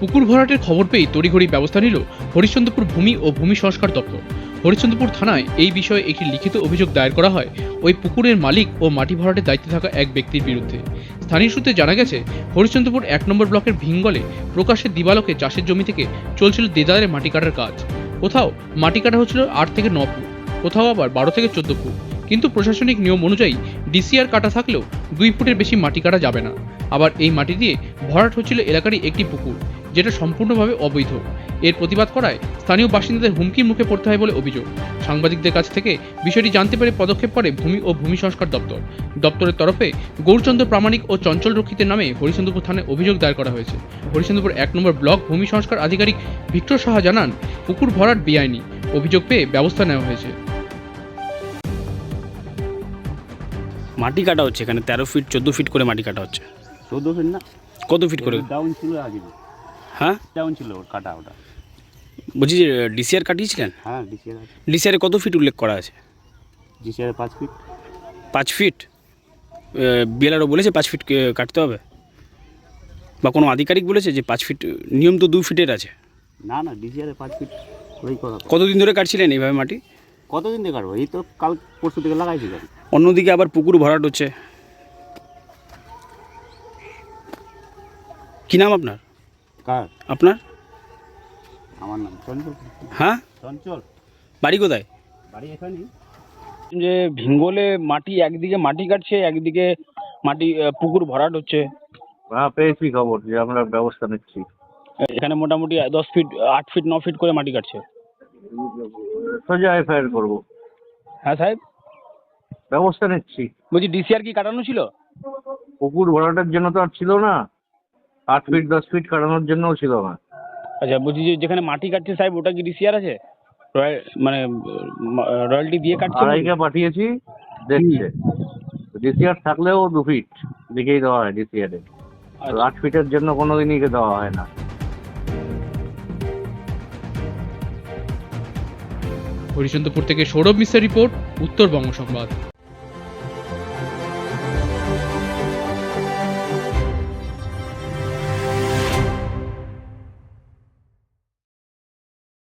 পুকুর ভরাটের খবর পেয়ে তড়িঘড়ি ব্যবস্থা নিল হরিশ্চন্দ্রপুর ভূমি ও ভূমি সংস্কার দপ্তর। হরিশ্চন্দ্রপুর থানায় এই বিষয়ে একটি লিখিত অভিযোগ দায়ের করা হয়। ওই পুকুরের মালিক ও মাটি ভরাটের দায়িত্বে থাকা এক ব্যক্তির বিরুদ্ধে। স্থানীয় সূত্রে জানা গেছে, হরিশ্চন্দ্রপুর এক নম্বর ব্লকের ভিঙ্গলে প্রকাশ্যে দিবালকে চাষের জমি থেকে চলছিল দেদারে মাটি কাটার কাজ। কোথাও মাটি কাটা হচ্ছিল আট থেকে ন ফুট, কোথাও আবার বারো থেকে চোদ্দ ফুট। কিন্তু প্রশাসনিক নিয়ম অনুযায়ী ডিসিআর কাটা থাকলেও দুই ফুটের বেশি মাটি কাটা যাবে না। আবার এই মাটি দিয়ে ভরাট হচ্ছিল এলাকারই একটি পুকুর। যেটা সম্পূর্ণভাবে অবৈধ। এর প্রতিবাদ করায় স্থানীয় বাসিন্দাদের হুমকির মুখে পড়তে হয় বলে অভিযোগ। সাংবাদিকদের কাছ থেকে বিষয়টি জানতে পেরে পদক্ষেপ করে ভূমি ও ভূমি সংস্কার দপ্তর। দপ্তরের তরফে গৌরচন্দ্র প্রামাণিক ও চঞ্চল রক্ষিতের নামে হরিচন্দ্রপুর থানায় অভিযোগ দায়ের করা হয়েছে। হরিচন্দ্রপুর এক নম্বর ব্লক ভূমি সংস্কার আধিকারিক ভিক্টর সাহা জানান পুকুর ভরাট বেআইনি। অভিযোগ পেয়ে ব্যবস্থা নেওয়া হয়েছে। মাটি কাটা হচ্ছে এখানে তেরো ফিট চোদ্দ ফিট করে মাটি কাটা হচ্ছে। চোদ্দ ফিট না? কত ফিট করে? ডাউন ছিল আগে। হ্যাঁ? ডাউন ছিল ওর কাটা ওটা? বলছি যে ডিসিআর কাটিয়েছিলেন? হ্যাঁ ডিসিআর ডিসিআরে কত ফিট উল্লেখ করা আছে? ডিসিআর পাঁচ ফিট পাঁচ ফিট বিএলআরও বলেছে পাঁচ ফিট কাটতে হবে? বা কোনো আধিকারিক বলেছে যে পাঁচ ফিট নিয়ম তো দু ফিটের আছে? না না ডিসিআর পাঁচ ফিট ওই করা কতদিন ধরে কাটছিলেন এইভাবে মাটি? কতদিন থেকে কাটবো? এই তো কাল পরশু থেকে লাগাইছি অন্যদিকে আবার পুকুর ভরাট হচ্ছে। কি নাম আপনার? কার? আপনার? আমার নাম চঞ্চল। হ্যাঁ? চঞ্চল। বাড়ি কোথায়? বাড়ি এখানেই। যে ভিঙ্গলে মাটি একদিকে মাটি কাটছে একদিকে মাটি পুকুর ভরাট হচ্ছে। হ্যাঁ পেয়েছি খবর যে আমরা ব্যবস্থা নিচ্ছি। এখানে মোটামুটি দশ ফিট আট ফিট ন ফিট করে মাটি কাটছে। সোজা এফআইআর করব। হ্যাঁ সাহেব? ব্যবস্থা নিচ্ছি। বলছি ডিসিআর কি কাটানো ছিল? পুকুর ভরাটের জন্য তো আর ছিল না। আট ফিট দশ ফিট কাটানোর জন্যও ছিল না। আচ্ছা বলছি যে যেখানে মাটি কাটছে সাহেব ওটা কি ডিসিআর আছে? রয়্যাল মানে রয়্যালটি দিয়ে কাটছে আড়াইকে পাঠিয়েছি দেখছে। ডিসিআর থাকলেও দু ফিট লিখেই দেওয়া হয় ডিসিআরে আচ্ছা। আট ফিটের জন্য কোনোদিনই দেওয়া হয় না। হরিচন্দ্রপুর থেকে সৌরভ মিশ্রের রিপোর্ট উত্তরবঙ্গ সংবাদ।